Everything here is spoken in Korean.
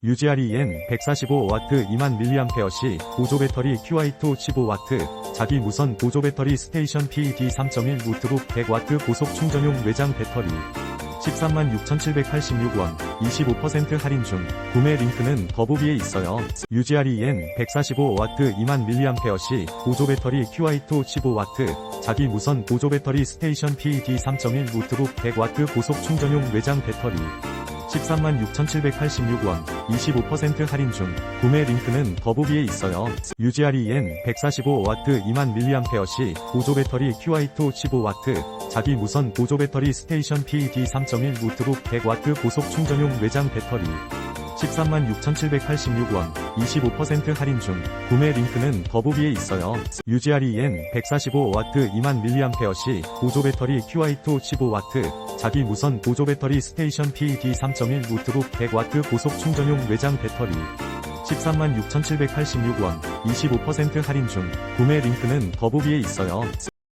UGREN 145W 2만 mAh 시 보조 배터리 QI2 15W 자기 무선 보조 배터리 스테이션 PD 3.1 노트북 100W 고속 충전용 외장 배터리 136,786원 25% 할인 중 구매 링크는 더보기에 있어요. UGREN 145W 2만 mAh 시 보조 배터리 QI2 15W 자기 무선 보조 배터리 스테이션 PD 3.1 노트북 100W 고속 충전용 외장 배터리 136,786원 25% 할인 중 구매 링크는 더보기에 있어요. UGREN 145W 2만 mAh 시 보조 배터리 QI2 15W 자기 무선 보조 배터리 스테이션 PD 3.1 노트북 100W 고속 충전용 외장 배터리 136,786원 25% 할인 중 구매 링크는 더보기에 있어요. UGREN 145W 2만 mAh 시 보조 배터리 QI2 15W 자기 무선 보조 배터리 스테이션 PD 3.1 노트북 100W 고속 충전용 외장 배터리 136,786원 25% 할인 중 구매 링크는 더보기에 있어요.